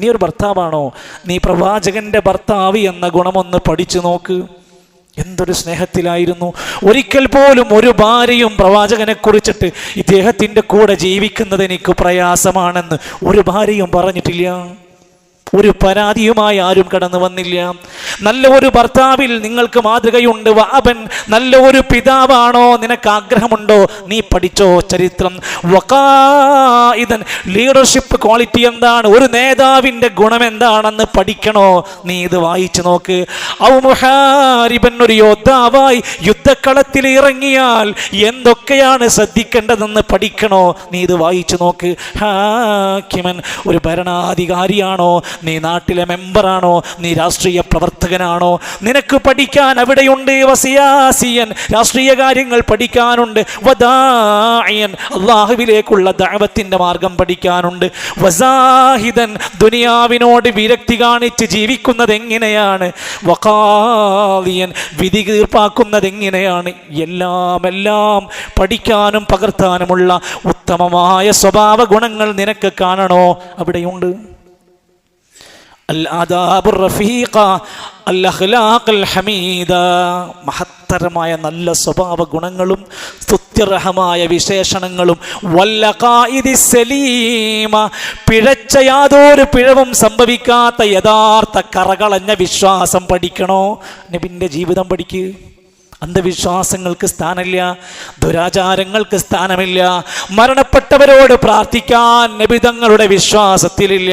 നീ ഒരു ഭർത്താവാണോ? നീ പ്രവാചകന്റെ ഭർത്താവ് എന്ന ഗുണമൊന്ന് പഠിച്ചു നോക്ക്. എന്തൊരു സ്നേഹത്തിലായിരുന്നു. ഒരിക്കൽ പോലും ഒരു ഭാര്യയും പ്രവാചകനെ കുറിച്ചിട്ട് ഇദ്ദേഹത്തിന്റെ കൂടെ ജീവിക്കുന്നത് എനിക്ക് പ്രയാസമാണെന്ന് ഒരു ഭാര്യയും പറഞ്ഞിട്ടില്ല. ഒരു പരാതിയുമായി ആരും കടന്നു വന്നില്ല. നല്ല ഒരു ഭർത്താവിൽ നിങ്ങൾക്ക് മാതൃകയുണ്ട്. വാപൻ നല്ല ഒരു പിതാവാണോ? നിനക്ക് ആഗ്രഹമുണ്ടോ? നീ പഠിച്ചോ ചരിത്രം. ഇതൻ ലീഡർഷിപ്പ് ക്വാളിറ്റി എന്താണ്? ഒരു നേതാവിന്റെ ഗുണം എന്താണെന്ന് പഠിക്കണോ? നീ ഇത് വായിച്ചു നോക്ക്. ഔമുഹാരിബൻ ഒരു യോദ്ധാവായി യുദ്ധക്കളത്തിൽ ഇറങ്ങിയാൽ എന്തൊക്കെയാണ് ശ്രദ്ധിക്കേണ്ടതെന്ന് പഠിക്കണോ? നീ ഇത് വായിച്ചു നോക്ക്. ഹാക്കിമൻ ഒരു ഭരണാധികാരിയാണോ? നീ നാട്ടിലെ മെമ്പറാണോ? നീ രാഷ്ട്രീയ പ്രവർത്തകനാണോ? നിനക്ക് പഠിക്കാൻ അവിടെയുണ്ട് വസിയാസിയൻ. രാഷ്ട്രീയ കാര്യങ്ങൾ പഠിക്കാനുണ്ട്. വദായൻ അള്ളാഹുവിലേക്കുള്ള ദൈവത്തിന്റെ മാർഗം പഠിക്കാനുണ്ട്. വസാഹിദൻ. ദുനിയാവിനോട് വിരക്തി കാണിച്ച് ജീവിക്കുന്നത് എങ്ങനെയാണ് വകാലിയൻ വിധി തീർപ്പാക്കുന്നത് എങ്ങനെയാണ് എല്ലാം എല്ലാം പഠിക്കാനും പകർത്താനുമുള്ള ഉത്തമമായ സ്വഭാവ ഗുണങ്ങൾ നിനക്ക് കാണണോ? അവിടെയുണ്ട്. മഹത്തരമായ നല്ല സ്വഭാവ ഗുണങ്ങളും സ്തുത്യർഹമായ വിശേഷണങ്ങളും. സലീമ. പിഴച്ച യാതൊരു പിഴവും സംഭവിക്കാത്ത യഥാർത്ഥ കറകളഞ്ഞ വിശ്വാസം പഠിക്കണോ? നബിന്റെ ജീവിതം പഠിക്കുക അന്ധവിശ്വാസങ്ങൾക്ക് സ്ഥാനമില്ല ദുരാചാരങ്ങൾക്ക് സ്ഥാനമില്ല മരണപ്പെട്ടവരോട് പ്രാർത്ഥിക്കാൻ നബിതങ്ങളുടെ വിശ്വാസത്തിലില്ല.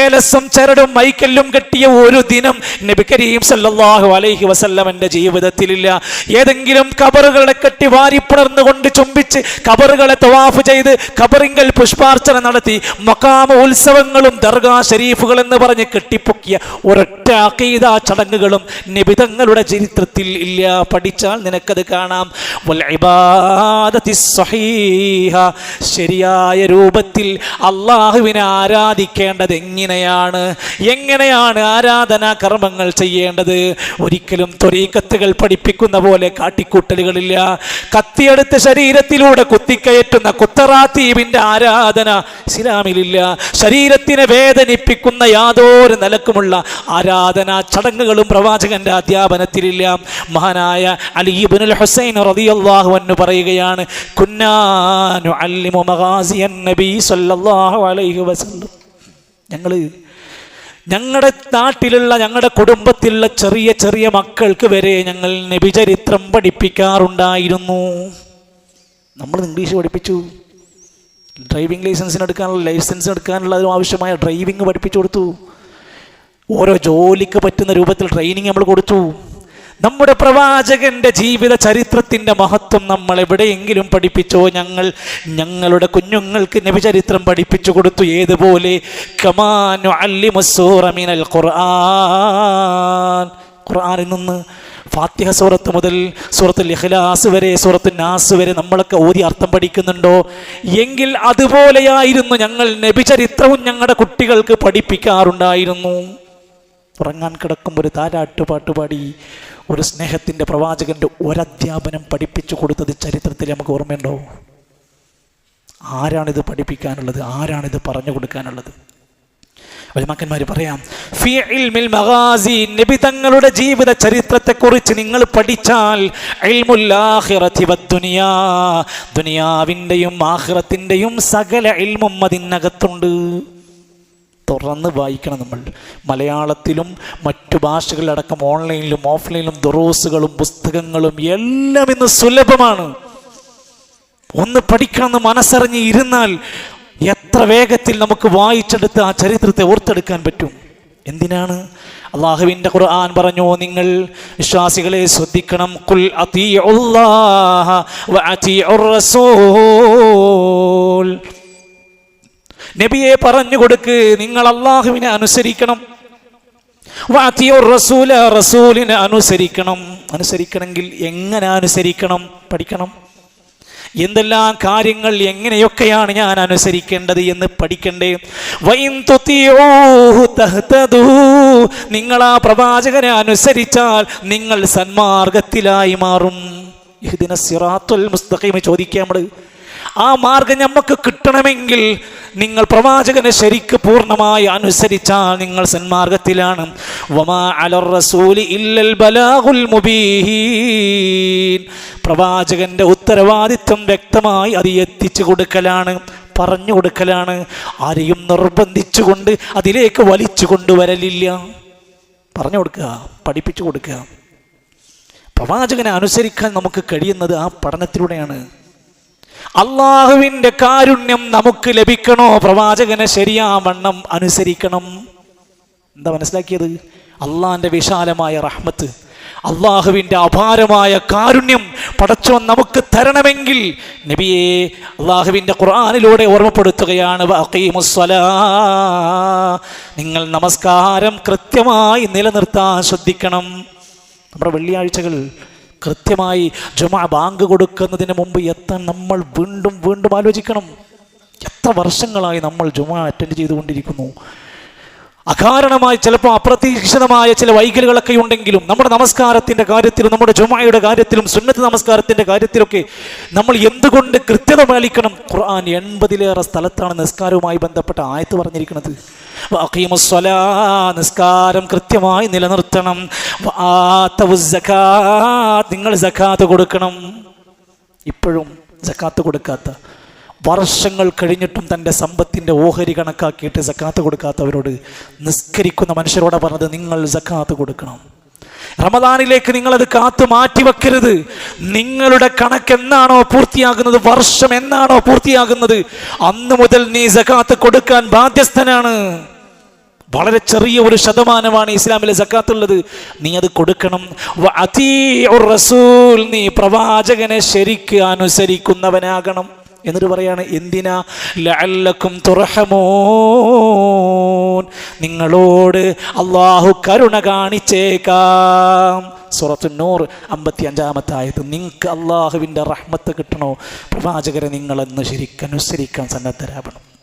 ഏലസും ചരടും മൈക്കല്ലും കെട്ടിയ ഒരു ദിനം നബി കരീം സല്ലാഹു അലൈഹി വസല്ലമന്റെ ജീവിതത്തിലില്ല. ഏതെങ്കിലും കബറുകളെ കെട്ടി വാരിപ്പുണർന്നുകൊണ്ട് ചുംബിച്ച് കബറുകളെ തവാഫ് ചെയ്ത് കബറിങ്കൽ പുഷ്പാർച്ചന നടത്തി മക്കാമ ഉത്സവങ്ങളും ദർഗാ ഷരീഫുകൾ എന്ന് പറഞ്ഞ് കെട്ടിപ്പൊക്കിയ ഒരൊറ്റ അക്കീത ചടങ്ങുകളും നിബിതങ്ങളുടെ ചരിത്രത്തിൽ ഇല്ല. പഠിച്ചാൽ നിനക്കത് കാണാം. ശരിയായ രൂപത്തിൽ അള്ളാഹുവിനെ ആരാധിക്കേണ്ടത് എങ്ങനെയാണ്? എങ്ങനെയാണ് ആരാധനാ കർമ്മങ്ങൾ ചെയ്യേണ്ടത്? ഒരിക്കലും ത്വരീക്കത്തുകൾ പഠിപ്പിക്കുന്ന പോലെ കാട്ടിക്കൂട്ടലുകളില്ല. കത്തിയെടുത്ത് ശരീരത്തിലൂടെ കുത്തിക്കയറ്റുന്ന കുത്തറാത്തീവിന്റെ ആരാധന ഇസ്ലാമിലില്ല. ശരീരത്തിനെ വേദനിപ്പിക്കുന്ന യാതൊരു നിലക്കുമുള്ള ആരാധനാ ചടങ്ങുകളും പ്രവാചകന്റെ അധ്യാപനത്തിലില്ല. മഹാനായ അലിബുൽ ഹുസൈൻ റളിയല്ലാഹു അൻഹു പറയുകയാണ് അല്ലിമു നബി സല്ലല്ലാഹു അലൈഹി വസല്ലം. ഞങ്ങൾ ഞങ്ങളുടെ നാട്ടിലുള്ള ഞങ്ങളുടെ കുടുംബത്തിലുള്ള ചെറിയ ചെറിയ മക്കൾക്ക് വരെ ഞങ്ങൾ നബിചരിത്രം പഠിപ്പിക്കാറുണ്ടായിരുന്നു. നമ്മൾ ഇംഗ്ലീഷ് പഠിപ്പിച്ചു. ഡ്രൈവിംഗ് ലൈസൻസിന് എടുക്കാനുള്ള ലൈസൻസ് എടുക്കാനുള്ള ആവശ്യമായ ഡ്രൈവിംഗ് പഠിപ്പിച്ചു കൊടുത്തു. ഓരോ ജോലിക്ക് പറ്റുന്ന രൂപത്തിൽ ട്രെയിനിങ് നമ്മൾ കൊടുത്തു. നമ്മുടെ പ്രവാചകന്റെ ജീവിത ചരിത്രത്തിന്റെ മഹത്വം നമ്മൾ എവിടെയെങ്കിലും പഠിപ്പിച്ചോ? ഞങ്ങൾ ഞങ്ങളുടെ കുഞ്ഞുങ്ങൾക്ക് നബിചരിത്രം പഠിപ്പിച്ചു കൊടുത്തു. ഏതുപോലെ? കമാനു അല്ലിമുസൂറമിനൽ ഖുർആൻ. ഖുർആനിൽ നിന്ന് ഫാത്തിഹ സൂറത്ത് മുതൽ സൂറത്തുൽ ഇഖ്ലാസ് വരെ സൂറത്ത് നാസ് വരെ നമ്മളൊക്കെ ഓതി അർത്ഥം പഠിക്കുന്നുണ്ടോ? എങ്കിൽ അതുപോലെയായിരുന്നു ഞങ്ങൾ നബിചരിത്രവും ഞങ്ങളുടെ കുട്ടികൾക്ക് പഠിപ്പിക്കാറുണ്ടായിരുന്നു. ഉറങ്ങാൻ കിടക്കുമ്പോൾ ഒരു താരാട്ടുപാട്ട് പാടി ഒരു സ്നേഹത്തിന്റെ പ്രവാചകന്റെ ഒരധ്യാപനം പഠിപ്പിച്ചു കൊടുത്തത് ചരിത്രത്തിൽ നമുക്ക് ഓർമ്മയുണ്ടോ? ആരാണിത് പഠിപ്പിക്കാനുള്ളത്? ആരാണിത് പറഞ്ഞു കൊടുക്കാനുള്ളത്? വലിമാക്കന്മാർ പറയാം നബി തങ്ങളുടെ ജീവിത ചരിത്രത്തെക്കുറിച്ച് നിങ്ങൾ പഠിച്ചാൽ ദുനിയാവിന്റെയും ആഹിറത്തിന്റെയും സകല ഇൽമും അതിനകത്തുണ്ട്. തുറന്ന് വായിക്കണം നമ്മൾ. മലയാളത്തിലും മറ്റു ഭാഷകളിലടക്കം ഓൺലൈനിലും ഓഫ്ലൈനിലും ദുറോസുകളും പുസ്തകങ്ങളും എല്ലാം ഇന്ന് സുലഭമാണ്. ഒന്ന് പഠിക്കണമെന്ന് മനസ്സറിഞ്ഞ് ഇരുന്നാൽ എത്ര വേഗത്തിൽ നമുക്ക് വായിച്ചെടുത്ത് ആ ചരിത്രത്തെ ഓർത്തെടുക്കാൻ പറ്റും. എന്തിനാണ്? അള്ളാഹുവിന്റെ ഖുർആൻ പറഞ്ഞു നിങ്ങൾ വിശ്വാസികളെ ശ്രദ്ധിക്കണം. കുൽ അതി നബിയെ പറഞ്ഞു കൊടുക്ക് നിങ്ങൾ അള്ളാഹുവിനെ അനുസരിക്കണം. റസൂല റസൂലിനെ അനുസരിക്കണം. അനുസരിക്കണമെങ്കിൽ എങ്ങനെ അനുസരിക്കണം? പഠിക്കണം. എന്തെല്ലാം കാര്യങ്ങൾ എങ്ങനെയൊക്കെയാണ് ഞാൻ അനുസരിക്കേണ്ടത് എന്ന് പഠിക്കണ്ടേ. നിങ്ങൾ ആ പ്രവാചകനെ അനുസരിച്ചാൽ നിങ്ങൾ സന്മാർഗത്തിലായി മാറും. ഇഹ്ദിന സിറാത്തുൽ മുസ്തഖീം നമ്മൾ ആ മാർഗം നമുക്ക് കിട്ടണമെങ്കിൽ നിങ്ങൾ പ്രവാചകനെ ശരിക്ക് പൂർണമായി അനുസരിച്ചാൽ നിങ്ങൾ സന്മാർഗത്തിലാണ്. പ്രവാചകന്റെ ഉത്തരവാദിത്വം വ്യക്തമായി അത് എത്തിച്ചു കൊടുക്കലാണ് പറഞ്ഞു കൊടുക്കലാണ്. ആരെയും നിർബന്ധിച്ചുകൊണ്ട് അതിലേക്ക് വലിച്ചു കൊണ്ടുവരലില്ല. പറഞ്ഞു കൊടുക്കുക പഠിപ്പിച്ചു കൊടുക്കുക. പ്രവാചകനെ അനുസരിക്കാൻ നമുക്ക് കഴിയുന്നത് ആ പഠനത്തിലൂടെയാണ്. അള്ളാഹുവിന്റെ കാരുണ്യം നമുക്ക് ലഭിക്കണോ? പ്രവാചകനെ ശരിയാവണ്ണം അനുസരിക്കണം. എന്താ മനസ്സിലാക്കിയത്? അള്ളാഹിന്റെ വിശാലമായ റഹ്മത്ത് അള്ളാഹുവിന്റെ അപാരമായ കാരുണ്യം പടച്ചോൻ നമുക്ക് തരണമെങ്കിൽ നബിയെ അള്ളാഹുവിന്റെ ഖുർആാനിലൂടെ ഓർമ്മപ്പെടുത്തുകയാണ്. നിങ്ങൾ നമസ്കാരം കൃത്യമായി നിലനിർത്താൻ ശ്രദ്ധിക്കണം. നമ്മുടെ വെള്ളിയാഴ്ചകൾ കൃത്യമായി ജുമാ ബാങ്ക് കൊടുക്കുന്നതിന് മുമ്പ് എത്താൻ നമ്മൾ വീണ്ടും വീണ്ടും ആലോചിക്കണം. എത്ര വർഷങ്ങളായി നമ്മൾ ജുമാ അറ്റൻഡ് ചെയ്തുകൊണ്ടിരിക്കുന്നു. അകാരണമായി ചിലപ്പോൾ അപ്രതീക്ഷിതമായ ചില വൈകലുകളൊക്കെ ഉണ്ടെങ്കിലും നമ്മുടെ നമസ്കാരത്തിന്റെ കാര്യത്തിലും നമ്മുടെ ജുമായയുടെ കാര്യത്തിലും സുന്നത്ത് നമസ്കാരത്തിന്റെ കാര്യത്തിലൊക്കെ നമ്മൾ എന്തുകൊണ്ട് കൃത്യത പാലിക്കണം? ഖുർആൻ എൺപതിലേറെ സ്ഥലത്താണ് നിസ്കാരവുമായി ബന്ധപ്പെട്ട ആയത്ത് പറഞ്ഞിരിക്കുന്നത്. നിസ്കാരം കൃത്യമായി നിലനിർത്തണം. നിങ്ങൾ ജക്കാത്ത് കൊടുക്കണം. ഇപ്പോഴും ജക്കാത്ത് കൊടുക്കാത്ത വർഷങ്ങൾ കഴിഞ്ഞിട്ടും തന്റെ സമ്പത്തിന്റെ ഓഹരി കണക്കാക്കിയിട്ട് സക്കാത്ത് കൊടുക്കാത്തവരോട് നിസ്കരിക്കുന്ന മനുഷ്യരോടെ പറഞ്ഞത് നിങ്ങൾ സക്കാത്ത് കൊടുക്കണം. റമദാനിലേക്ക് നിങ്ങളത് കാത്തു മാറ്റിവെക്കരുത്. നിങ്ങളുടെ കണക്ക് എന്നാണോ പൂർത്തിയാകുന്നത് വർഷം എന്നാണോ പൂർത്തിയാകുന്നത് അന്ന് മുതൽ നീ സക്കാത്ത് കൊടുക്കാൻ ബാധ്യസ്ഥനാണ്. വളരെ ചെറിയ ഒരു ശതമാനമാണ് ഇസ്ലാമിലെ സക്കാത്തുള്ളത്. നീ അത് കൊടുക്കണം. റസൂൽ നീ പ്രവാചകനെ ശരിക്ക് അനുസരിക്കുന്നവനാകണം. എന്നിട്ട് പറയാണ് എന്തിനാ? ലഅല്ലക്കും തുറഹമോൻ. നിങ്ങളോട് അള്ളാഹു കരുണ കാണിച്ചേക്കാം. സുറത്ത് നൂറ് അമ്പത്തി അഞ്ചാമത്തായത് നിങ്ങൾക്ക് അള്ളാഹുവിന്റെ റഹ്മത്ത് കിട്ടണോ? പ്രവാചകരെ നിങ്ങളെന്ന് ശരിക്കനുസരിക്കാൻ സന്നദ്ധരാവണം.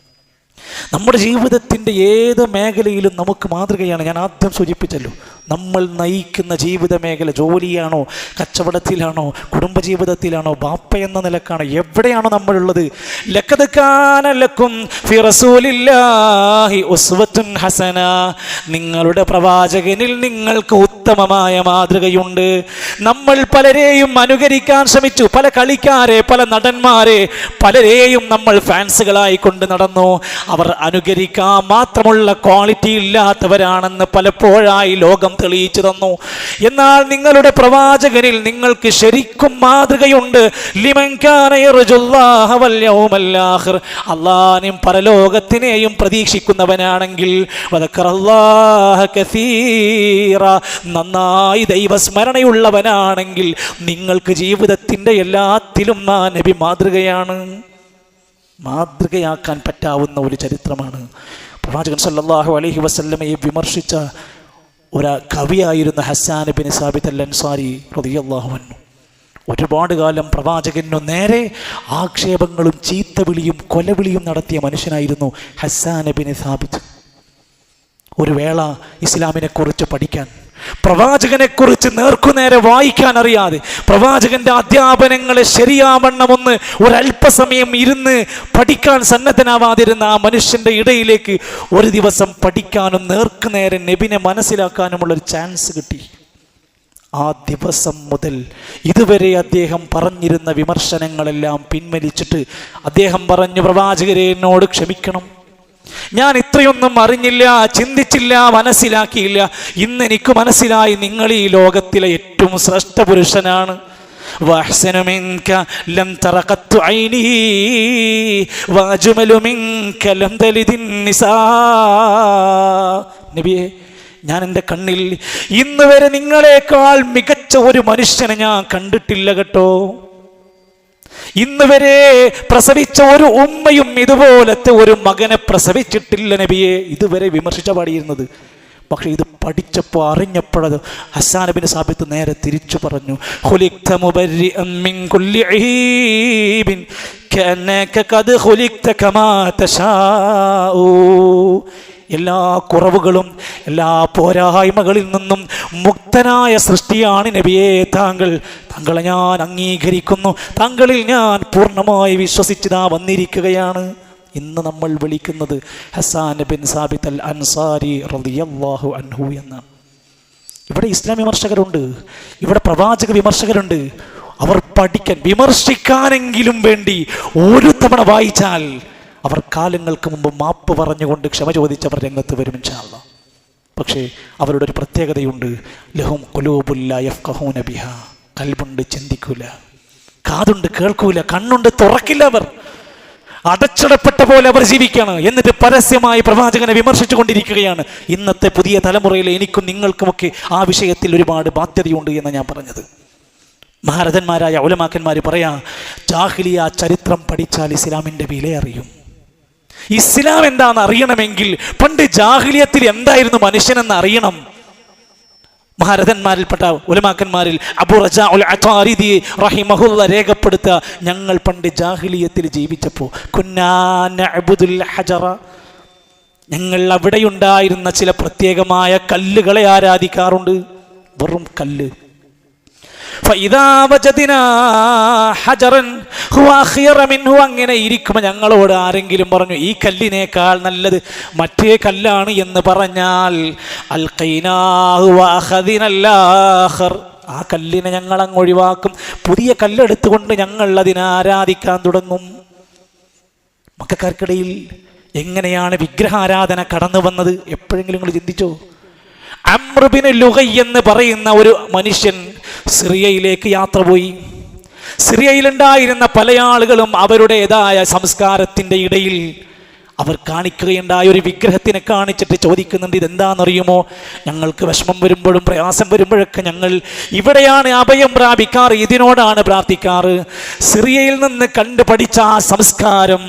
നമ്മുടെ ജീവിതത്തിന്റെ ഏത് മേഖലയിലും നമുക്ക് മാതൃകയാണ്. ഞാൻ ആദ്യം സൂചിപ്പിച്ചല്ലോ നമ്മൾ നയിക്കുന്ന ജീവിത മേഖല ജോലിയാണോ കച്ചവടത്തിലാണോ കുടുംബജീവിതത്തിലാണോ ബാപ്പ എന്ന നിലക്കാണോ എവിടെയാണോ നമ്മളുള്ളത്? ലക്കതക്കാനും ഹസന. നിങ്ങളുടെ പ്രവാചകനിൽ നിങ്ങൾക്ക് ഉത്തമമായ മാതൃകയുണ്ട്. നമ്മൾ പലരെയും അനുകരിക്കാൻ ശ്രമിച്ചു. പല കളിക്കാരെ പല നടന്മാരെ പലരെയും നമ്മൾ ഫാൻസുകളായി കൊണ്ട് നടന്നു. അവർ അനുകരിക്കാൻ മാത്രമുള്ള ക്വാളിറ്റി ഇല്ലാത്തവരാണെന്ന് പലപ്പോഴായി ലോകം തെളിയിച്ചു തന്നു. എന്നാൽ നിങ്ങളുടെ പ്രവാചകനിൽ നിങ്ങൾക്ക് ശരിക്കും മാതൃകയുണ്ട്. അള്ളാനും പരലോകത്തിനെയും പ്രതീക്ഷിക്കുന്നവനാണെങ്കിൽ നന്നായി ദൈവസ്മരണയുള്ളവനാണെങ്കിൽ നിങ്ങൾക്ക് ജീവിതത്തിന്റെ എല്ലാത്തിലും ആ നബി മാതൃകയാണ്. മാതൃകയാക്കാൻ പറ്റാവുന്ന ഒരു ചരിത്രമാണ്. പ്രവാചകൻ സല്ലാഹു അലഹി വസല്ലമയെ വിമർശിച്ച ഒരു കവിയായിരുന്ന Hassan bin Sabit al Ansari റളിയല്ലാഹു അൻഹു. ഒരുപാട് കാലം പ്രവാചകനു നേരെ ആക്ഷേപങ്ങളും ചീത്തവിളിയും കൊലവിളിയും നടത്തിയ മനുഷ്യനായിരുന്നു ഹസാൻ ബിൻ സാബിത് ഒരു വേള ഇസ്ലാമിനെക്കുറിച്ച് പഠിക്കാൻ പ്രവാചകനെ കുറിച്ച് നേർക്കുനേരെ വായിക്കാൻ അറിയാതെ പ്രവാചകന്റെ അധ്യാപനങ്ങളെ ശരിയാവണ്ണമെന്ന് ഒരല്പസമയം ഇരുന്ന് പഠിക്കാൻ സന്നദ്ധനാവാതിരുന്ന ആ മനുഷ്യന്റെ ഇടയിലേക്ക് ഒരു ദിവസം പഠിക്കാനും നേർക്കുനേരെ നബിനെ മനസ്സിലാക്കാനുമുള്ള ഒരു ചാൻസ് കിട്ടി. ആ ദിവസം മുതൽ ഇതുവരെ അദ്ദേഹം പറഞ്ഞിരുന്ന വിമർശനങ്ങളെല്ലാം പിൻവലിച്ചിട്ട് അദ്ദേഹം പറഞ്ഞു പ്രവാചകരെ എന്നോട് ക്ഷമിക്കണം. ഞാൻ ഇത്രയൊന്നും അറിഞ്ഞില്ല ചിന്തിച്ചില്ല മനസ്സിലാക്കിയില്ല ഇന്ന് എനിക്ക് മനസ്സിലായി നിങ്ങൾ ഈ ലോകത്തിലെ ഏറ്റവും ശ്രേഷ്ഠ പുരുഷനാണ് وأحسن منك لم تر قط عيني وأجمل منك لم تلد النساء നബിയെ ഞാൻ എൻ്റെ കണ്ണിൽ ഇന്ന് വരെ നിങ്ങളെക്കാൾ മികച്ച ഒരു മനുഷ്യനെ ഞാൻ കണ്ടിട്ടില്ല കേട്ടോ ഇന്ന് വരെ പ്രസവിച്ച ഒരു ഉമ്മയും ഇതുപോലത്തെ ഒരു മകനെ പ്രസവിച്ചിട്ടില്ല നബിയെ. ഇതുവരെ വിമർശിച്ച പാടിയിരുന്നത്. പക്ഷേ ഇത് പഠിച്ചപ്പോൾ അറിഞ്ഞപ്പോഴത് ഹസാനബിന് സാബിത്ത് നേരെ തിരിച്ചു പറഞ്ഞു. എല്ലാ കുറവുകളും എല്ലാ പോരായ്മകളിൽ നിന്നും മുക്തനായ സൃഷ്ടിയാണ് നബിയെ. താങ്കൾ താങ്കളെ ഞാൻ അംഗീകരിക്കുന്നു. താങ്കളിൽ ഞാൻ പൂർണമായി വിശ്വസിച്ച് താ വന്നിരിക്കുകയാണ്. ഇന്ന് നമ്മൾ വിളിക്കുന്നത് Hassan bin Sabit al Ansari റളിയല്ലാഹു അൻഹു എന്നാണ് ഇവിടെ ഇസ്ലാം വിമർശകരുണ്ട്. ഇവിടെ പ്രവാചക വിമർശകരുണ്ട്. അവർ പഠിക്കാൻ വിമർശിക്കാനെങ്കിലും വേണ്ടി ഒരു തവണ വായിച്ചാൽ അവർ കാലങ്ങൾക്ക് മുമ്പ് മാപ്പ് പറഞ്ഞുകൊണ്ട് ക്ഷമ ചോദിച്ചവർ രംഗത്ത് വരും ഇൻഷാല്ല പക്ഷേ അവരുടെ ഒരു പ്രത്യേകതയുണ്ട്. ലഹും കുലൂബുല്ല യഫ്ഖഹൂന നബിഹ കൽബുണ്ട് ചിന്തിക്കൂല. കാതുണ്ട് കേൾക്കൂല. കണ്ണുണ്ട് തുറക്കില്ല അവർ. അടച്ചിടപ്പെട്ട പോലെ അവർ ജീവിക്കുകയാണ് എന്നിട്ട് പരസ്യമായി പ്രവാചകനെ വിമർശിച്ചു കൊണ്ടിരിക്കുകയാണ് ഇന്നത്തെ പുതിയ തലമുറയിൽ എനിക്കും നിങ്ങൾക്കുമൊക്കെ ആ വിഷയത്തിൽ ഒരുപാട് ബാധ്യതയുണ്ട് എന്ന് ഞാൻ പറഞ്ഞത്. മഹാരഥന്മാരായ ഔലമാക്കന്മാർ പറയാ ജാഹിലിയ ചരിത്രം പഠിച്ചാൽ ഇസ്ലാമിന്റെ വില അറിയും ഇസ്ലാം എന്താണെന്ന് അറിയണമെങ്കിൽ പണ്ട് ജാഹിലിയത്തിൽ എന്തായിരുന്നു മനുഷ്യനെന്ന് അറിയണം മഹാരഥന്മാരിൽപ്പെട്ട ഉലമാക്കന്മാരിൽ അബു റജാ ഉൽ അത്താരിദി റഹിമഹുല്ല രേഖപ്പെടുത്തുക ഞങ്ങൾ പണ്ട് ജാഹിലിയത്തിൽ ജീവിച്ചപ്പോൾ ഹജറ. ഞങ്ങൾ അവിടെയുണ്ടായിരുന്ന ചില പ്രത്യേകമായ കല്ലുകളെ ആരാധിക്കാറുണ്ട്? വെറും കല്ല്. അങ്ങനെ ഇരിക്കുമ്പോൾ ഞങ്ങളോട് ആരെങ്കിലും പറഞ്ഞു ഈ കല്ലിനേക്കാൾ നല്ലത് മറ്റേ കല്ലാണ് എന്ന് പറഞ്ഞാൽ ആ കല്ലിനെ ഞങ്ങൾ അങ്ങ് ഒഴിവാക്കും. പുതിയ കല്ലെടുത്തുകൊണ്ട് ഞങ്ങൾ അതിനെ ആരാധിക്കാൻ തുടങ്ങും. മക്കാർക്കിടയിൽ എങ്ങനെയാണ് വിഗ്രഹാരാധന കടന്നു വന്നത്? എപ്പോഴെങ്കിലും നിങ്ങൾ ചിന്തിച്ചോ? അമ്രുബിന് ലുഹൈ എന്ന് പറയുന്ന ഒരു മനുഷ്യൻ സിറിയയിലേക്ക് യാത്ര പോയി. സിറിയയിലുണ്ടായിരുന്ന പല ആളുകളും അവരുടേതായ സംസ്കാരത്തിന്റെ ഇടയിൽ അവർ കാണിക്കുകയുണ്ടായ ഒരു വിഗ്രഹത്തിനെ കാണിച്ചിട്ട് ചോദിക്കുന്നുണ്ട് ഇതെന്താണെന്നറിയുമോ? ഞങ്ങൾക്ക് വിഷമം വരുമ്പോഴും പ്രയാസം വരുമ്പോഴൊക്കെ ഞങ്ങൾ ഇവിടെയാണ് അഭയം പ്രാപിക്കാറ് ഇതിനോടാണ് പ്രാർത്ഥിക്കാറ്. സിറിയയിൽ നിന്ന് കണ്ടു പഠിച്ച ആ സംസ്കാരം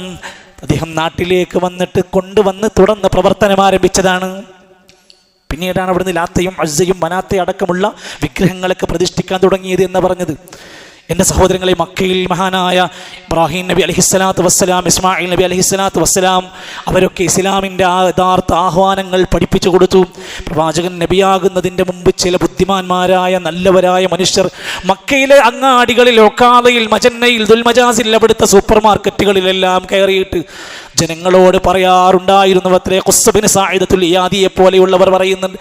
അദ്ദേഹം നാട്ടിലേക്ക് വന്നിട്ട് കൊണ്ടുവന്ന് തുടർന്ന് പ്രവർത്തനം ആരംഭിച്ചതാണ്. പിന്നീടാണ് അവിടുന്ന് ലാത്തയും അസയും മനാത്തയും അടക്കമുള്ള വിഗ്രഹങ്ങളൊക്കെ പ്രതിഷ്ഠിക്കാൻ തുടങ്ങിയത് എന്ന് പറഞ്ഞത്. എന്റെ സഹോദരങ്ങളെ മക്കയിൽ മഹാനായ ഇബ്രാഹിം നബി അലഹിസ്സലാത്ത് വസ്സലാം ഇസ്മായിൽ നബി അലഹിസ്സലാത്ത് വസ്സലാം അവരൊക്കെ ഇസ്ലാമിന്റെ ആ യഥാർത്ഥ ആഹ്വാനങ്ങൾ പഠിപ്പിച്ചു കൊടുത്തു. പ്രവാചകൻ നബിയാകുന്നതിന്റെ മുമ്പ് ചില ബുദ്ധിമാന്മാരായ നല്ലവരായ മനുഷ്യർ മക്കയിലെ അങ്ങാടികളിൽ ഒക്കാതയിൽ മജന്നയിൽ ദുൽമജാസിൽ അവിടുത്തെ സൂപ്പർ മാർക്കറ്റുകളിലെല്ലാം കയറിയിട്ട് ജനങ്ങളോട് പറയാറുണ്ടായിരുന്നു അത്രേ സായിദത്തുൽ ഇയാദിയെ പോലെയുള്ളവർ പറയുന്നുണ്ട്.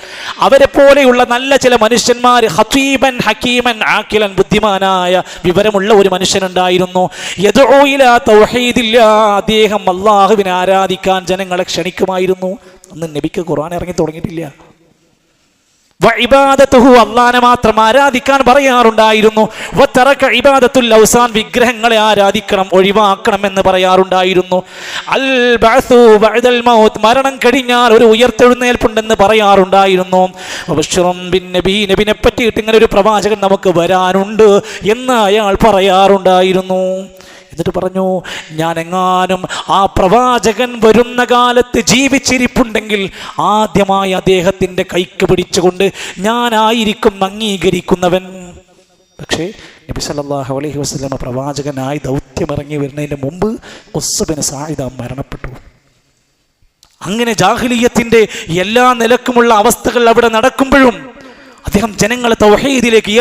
അവരെ പോലെയുള്ള നല്ല ചില മനുഷ്യന്മാർ ഹത്തീബൻ ഹക്കീമൻ ആക്കിലൻ ബുദ്ധിമാനായ വിവരമുള്ള ഒരു മനുഷ്യനുണ്ടായിരുന്നു. അദ്ദേഹം അള്ളാഹുവിനെ ആരാധിക്കാൻ ജനങ്ങളെ ക്ഷണിക്കുമായിരുന്നു. അന്ന് നബിക്ക് ഖുർആൻ ഇറങ്ങി തുടങ്ങിയിട്ടില്ല. അള്ളാനെ മാത്രം ആരാധിക്കാൻ പറയാറുണ്ടായിരുന്നു. ഇബാദത്തുൽ ഔസാൻ വിഗ്രഹങ്ങളെ ആരാധിക്കണം ഒഴിവാക്കണം എന്ന് പറയാറുണ്ടായിരുന്നു അൽ മൗത്ത് മരണം കഴിഞ്ഞാൽ ഒരു ഉയർത്തെഴുന്നേൽപ്പുണ്ടെന്ന് പറയാറുണ്ടായിരുന്നു. പറ്റിയിട്ട് ഇങ്ങനെ ഒരു പ്രവാചകൻ നമുക്ക് വരാനുണ്ട് എന്ന് അയാൾ പറയാറുണ്ടായിരുന്നു. എന്നിട്ട് പറഞ്ഞു ഞാൻ എങ്ങാനും ആ പ്രവാചകൻ വരുന്ന കാലത്ത് ജീവിച്ചിരിപ്പുണ്ടെങ്കിൽ ആദ്യമായി അദ്ദേഹത്തിന്റെ കൈക്ക് പിടിച്ചുകൊണ്ട് ഞാനായിരിക്കും അംഗീകരിക്കുന്നവൻ. പക്ഷേ നബി സല്ലല്ലാഹു അലൈഹി വസ്ലമ പ്രവാചകനായി ദൗത്യമിറങ്ങി വരുന്നതിന് മുമ്പ് ഒസ്സബിന് സായിദ മരണപ്പെട്ടു. അങ്ങനെ ജാഹ്ലീയത്തിന്റെ എല്ലാ നിലക്കുമുള്ള അവസ്ഥകൾ അവിടെ നടക്കുമ്പോഴും അദ്ദേഹം ജനങ്ങളെ തൗഹീദിലേക്ക്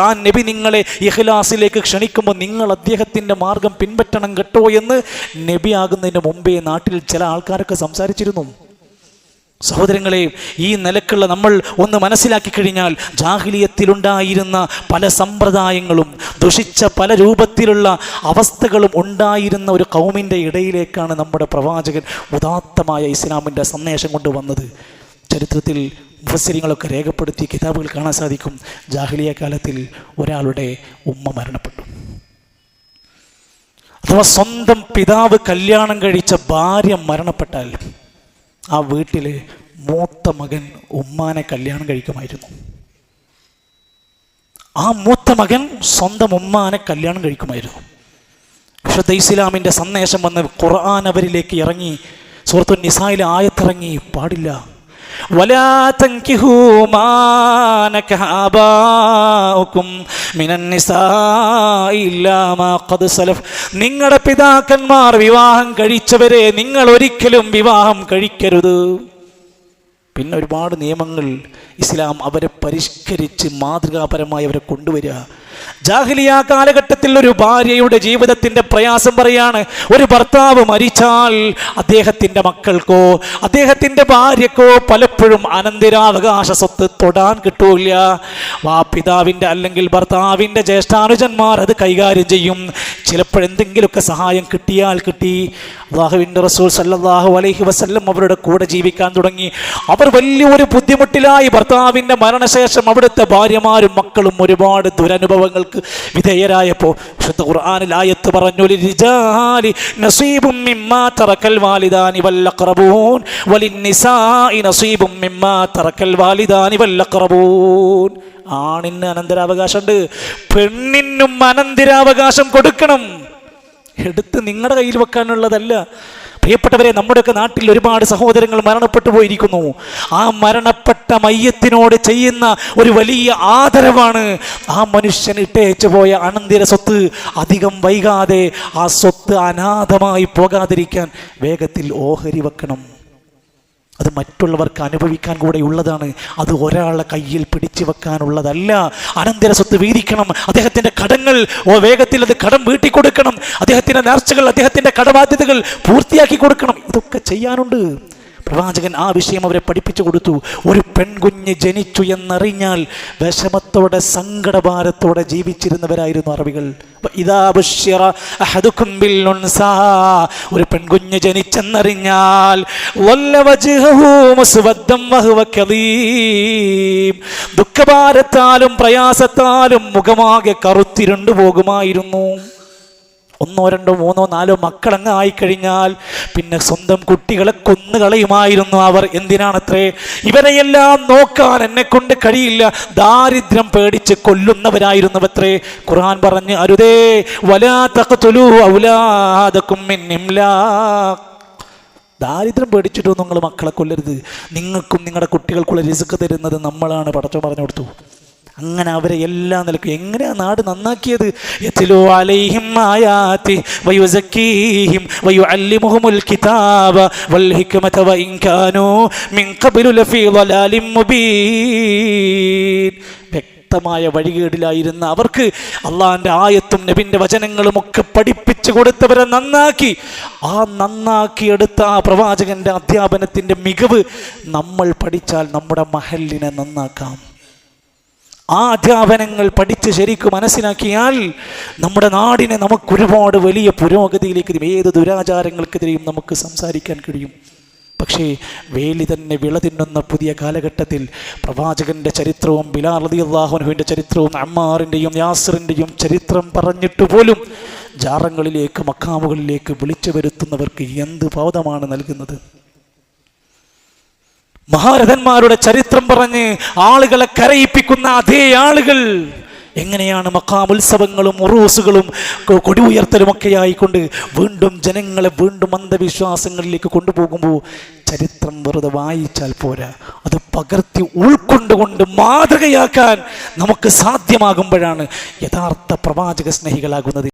ആ നബി നിങ്ങളെ ഇഖ്ലാസിലേക്ക് ക്ഷണിക്കുമ്പോൾ നിങ്ങൾ അദ്ദേഹത്തിന്റെ മാർഗം പിൻപറ്റണം കേട്ടോ എന്ന് നബി ആകുന്നതിന് മുമ്പേ നാട്ടിൽ ചില ആൾക്കാരൊക്കെ സംസാരിച്ചിരുന്നു. സഹോദരങ്ങളെ ഈ നിലക്കുള്ള നമ്മൾ ഒന്ന് മനസ്സിലാക്കി കഴിഞ്ഞാൽ ജാഹിലിയത്തിലുണ്ടായിരുന്ന പല സമ്പ്രദായങ്ങളും ദുഷിച്ച പല രൂപത്തിലുള്ള അവസ്ഥകളും ഉണ്ടായിരുന്ന ഒരു കൗമിന്റെ ഇടയിലേക്കാണ് നമ്മുടെ പ്രവാചകൻ ഉദാത്തമായ ഇസ്ലാമിന്റെ സന്ദേശം കൊണ്ടുവന്നത്. ചരിത്രത്തിൽ മുഫസ്സിരിങ്ങളൊക്കെ രേഖപ്പെടുത്തി കിതാബുകൾ കാണാൻ സാധിക്കും. ജാഹ്ലിയ കാലത്തിൽ ഒരാളുടെ ഉമ്മ മരണപ്പെട്ടു. അഥവാ സ്വന്തം പിതാവ് കല്യാണം കഴിച്ച ഭാര്യ മരണപ്പെട്ടാൽ ആ വീട്ടിൽ മൂത്ത മകൻ ഉമ്മാനെ കല്യാണം കഴിക്കുമായിരുന്നു. ആ മൂത്ത മകൻ സ്വന്തം ഉമ്മാനെ കല്യാണം കഴിക്കുമായിരുന്നു. വിശുദ്ധ ഇസ്ലാമിന്റെ സന്ദേശം വന്ന് ഖുർആൻ അവരിലേക്ക് ഇറങ്ങി സുഹൃത്തു നിസായിലെ ആയത്തിറങ്ങി പാടില്ല. ولا تنكحوا ما نكح آباؤكم മിനൻ നിസാഇ ഇല്ലാ മാ ഖദ് സലഫ് നിങ്ങളുടെ പിതാക്കന്മാർ വിവാഹം കഴിച്ചവരെ നിങ്ങൾ ഒരിക്കലും വിവാഹം കഴിക്കരുത് പിന്നെ ഒരുപാട് നിയമങ്ങൾ ഇസ്ലാം അവരെ പരിഷ്കരിച്ച് മാതൃകാപരമായി അവരെ കൊണ്ടുവരിക. ജാഹ്ലിയ കാലഘട്ടത്തിൽ ഒരു ഭാര്യയുടെ ജീവിതത്തിന്റെ പ്രയാസം പറയാണ് ഒരു ഭർത്താവ് മരിച്ചാൽ അദ്ദേഹത്തിന്റെ മക്കൾക്കോ അദ്ദേഹത്തിന്റെ ഭാര്യക്കോ പലപ്പോഴും അനന്തരാവകാശ സ്വത്ത് തൊടാൻ കിട്ടൂല വാ പിതാവിന്റെ അല്ലെങ്കിൽ ഭർത്താവിന്റെ ജ്യേഷ്ഠാനുജന്മാർ അത് കൈകാര്യം ചെയ്യും. ചിലപ്പോഴെന്തെങ്കിലുമൊക്കെ സഹായം കിട്ടിയാൽ കിട്ടി. അള്ളാഹുവിന്റെ റസൂൽ സല്ലാഹു അലൈഹി വസ്ല്ലം അവരുടെ കൂടെ ജീവിക്കാൻ തുടങ്ങി. അവർ വലിയൊരു ബുദ്ധിമുട്ടിലായി. ഭർത്താവിന്റെ മരണശേഷം അവിടുത്തെ ഭാര്യമാരും മക്കളും ഒരുപാട് ദുരനുഭവങ്ങൾക്ക് വിധേയരായപ്പോൾ വിശുദ്ധ ഖുർആനിൽ ആയത്ത് പറഞ്ഞു "ലിരിജാലി നസീബും മിമ്മാ തറക്കൽ വാലിദാനി വല്ലഖറബൂൻ വലിന്നിസാഇ നസീബും മിമ്മാ തറക്കൽ വാലിദാനി വല്ലഖറബൂൻ. ആണിന് അനന്തരാവകാശമുണ്ട് പെണ്ണിനും അനന്തരാവകാശം കൊടുക്കണം. എടുത്ത് നിങ്ങളുടെ കയ്യിൽ വെക്കാനുള്ളതല്ല. പ്രിയപ്പെട്ടവരെ നമ്മുടെയൊക്കെ നാട്ടിൽ ഒരുപാട് സഹോദരങ്ങൾ മരണപ്പെട്ടു പോയിരിക്കുന്നു. ആ മരണപ്പെട്ട മയ്യത്തിനോട് ചെയ്യുന്ന ഒരു വലിയ ആദരവാണ് ആ മനുഷ്യൻ ഇട്ടേച്ചു പോയ അനന്തര സ്വത്ത്. അധികം വൈകാതെ ആ സ്വത്ത് അനാഥമായി പോകാതിരിക്കാൻ വേഗത്തിൽ ഓഹരി വെക്കണം. അത് മറ്റുള്ളവർക്ക് അനുഭവിക്കാൻ കൂടെ ഉള്ളതാണ്. അത് ഒരാളുടെ കയ്യിൽ പിടിച്ചു വെക്കാനുള്ളതല്ല. അനന്തര സ്വത്ത് വീതിക്കണം. അദ്ദേഹത്തിന്റെ കടങ്ങൾ ഓ വേഗത്തിൽ അത് കടം വീട്ടി കൊടുക്കണം അദ്ദേഹത്തിന്റെ നേർച്ചകൾ അദ്ദേഹത്തിന്റെ കടബാധ്യതകൾ പൂർത്തിയാക്കി കൊടുക്കണം. ഇതൊക്കെ ചെയ്യാനുണ്ട്. പ്രവാചകൻ ആ വിഷയം അവരെ പഠിപ്പിച്ചു കൊടുത്തു ഒരു പെൺകുഞ്ഞ് ജനിച്ചു എന്നറിഞ്ഞാൽ വിഷമത്തോടെ സങ്കടഭാരത്തോടെ ജീവിച്ചിരുന്നവരായിരുന്നു അറബികൾ. ഒരു പെൺകുഞ്ഞ് ജനിച്ചെന്നറിഞ്ഞാൽ. ദുഃഖഭാരത്താലും പ്രയാസത്താലും മുഖമാകെ കറുത്തിരുണ്ടു പോകുമായിരുന്നു ഒന്നോ രണ്ടോ മൂന്നോ നാലോ മക്കളങ്ങ് ആയിക്കഴിഞ്ഞാൽ പിന്നെ സ്വന്തം കുട്ടികളെ കൊന്നുകളയുമായിരുന്നു അവർ. എന്തിനാണത്രേ? ഇവരെയെല്ലാം നോക്കാൻ എന്നെ കൊണ്ട് കഴിയില്ല. ദാരിദ്ര്യം പേടിച്ച് കൊല്ലുന്നവരായിരുന്നു അത്രേ ഖുർആൻ പറഞ്ഞ് അരുതേ വലാ ഔലാദകും മിൻ ഇംലാഖ്. ദാരിദ്ര്യം പേടിച്ചിട്ടോ നിങ്ങൾ മക്കളെ കൊല്ലരുത്. നിങ്ങൾക്കും നിങ്ങളുടെ കുട്ടികൾക്കുള്ള റിസ്ക് തരുന്നത് നമ്മളാണ്. പടച്ചോ പറഞ്ഞു കൊടുത്തു. അങ്ങനെ അവരെ എല്ലാ നിലക്കും എങ്ങനെയാ നാട് നന്നാക്കിയത്? വ്യക്തമായ വഴികേടിലായിരുന്ന അവർക്ക് അള്ളാഹിന്റെ ആയത്തും നബിന്റെ വചനങ്ങളും ഒക്കെ പഠിപ്പിച്ചു കൊടുത്തവരെ നന്നാക്കി. ആ നന്നാക്കിയെടുത്ത ആ പ്രവാചകന്റെ അധ്യാപനത്തിന്റെ മികവ് നമ്മൾ പഠിച്ചാൽ നമ്മുടെ മഹലിനെ നന്നാക്കാം. ആ അധ്യാപനങ്ങൾ പഠിച്ച് ശരിക്കും മനസ്സിലാക്കിയാൽ നമ്മുടെ നാടിനെ നമുക്ക് ഒരുപാട് വലിയ പുരോഗതിയിലേക്ക്. ഏത് ദുരാചാരങ്ങൾക്കെതിരെയും നമുക്ക് സംസാരിക്കാൻ കഴിയും പക്ഷേ വേലി തന്നെ വിള തിന്നുന്ന പുതിയ കാലഘട്ടത്തിൽ പ്രവാചകന്റെ ചരിത്രവും ബിലാൽ റതി അള്ളാഹുനുവിന്റെ ചരിത്രവും അമ്മാറിന്റെയും യാസറിന്റെയും ചരിത്രം പറഞ്ഞിട്ട് പോലും ജാറങ്ങളിലേക്ക് മക്കാമുകളിലേക്ക് വിളിച്ചു വരുത്തുന്നവർക്ക് എന്ത് ബോധമാണ് നൽകുന്നത് മഹാരഥന്മാരുടെ ചരിത്രം പറഞ്ഞ് ആളുകളെ കരയിപ്പിക്കുന്ന അതേ ആളുകൾ എങ്ങനെയാണ് മക്കാം ഉത്സവങ്ങളും ഉറൂസുകളും കൊടി ഉയർത്തലും ഒക്കെ ആയിക്കൊണ്ട് വീണ്ടും ജനങ്ങളെ വീണ്ടും അന്ധവിശ്വാസങ്ങളിലേക്ക് കൊണ്ടുപോകുമ്പോൾ ചരിത്രം വെറുതെ വായിച്ചാൽ പോരാ. അത് പകർത്തി ഉൾക്കൊണ്ടുകൊണ്ട് മാതൃകയാക്കാൻ നമുക്ക് സാധ്യമാകുമ്പോഴാണ് യഥാർത്ഥ പ്രവാചക സ്നേഹികളാകുന്നത്.